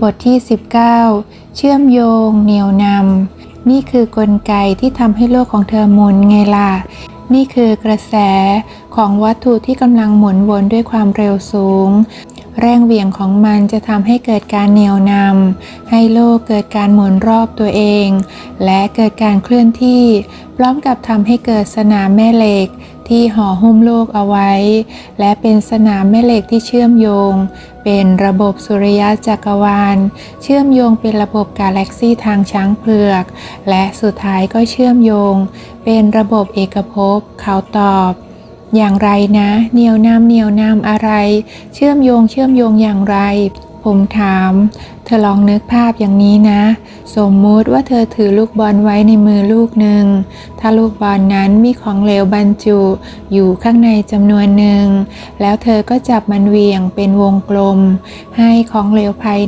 บทที่ 19 เชื่อมโยง เหนี่ยวนำ นี่คือกลไกที่ทำให้โลกของเธอหมุนไงล่ะ นี่คือกระแสของวัตถุที่กำลังหมุนวนด้วยความเร็วสูง แรงเหวี่ยงของมันจะทำให้เกิดการเหนี่ยวนำให้โลกเกิดการหมุนรอบตัวเอง และเกิดการเคลื่อนที่ พร้อมกับทำให้เกิดสนามแม่เหล็กที่ห่อหุ้มโลกเอาไว้ และเป็นสนามแม่เหล็กที่เชื่อมโยง เป็นระบบสุริยะจักรวาล เชื่อมโยงเป็นระบบกาแล็กซี่ทางช้างเผือก และสุดท้ายก็เชื่อมโยง เป็นระบบเอกภพเขาตอบ อย่างไรนะเหนียวนำเหนียวนำอะไร เชื่อมโยงเชื่อมโยงอย่างไร ผมถาม เธอลองนึกภาพอย่างนี้นะ สมมุติว่าเธอถือลูกบอลไว้ในมือลูกหนึ่ง ถ้าลูกบอลนั้นมีของเหลวบรรจุ อยู่ข้างในจำนวนหนึ่ง แล้วเธอก็จับมันเวียงเป็นวงกลม ให้ของเหลวภาย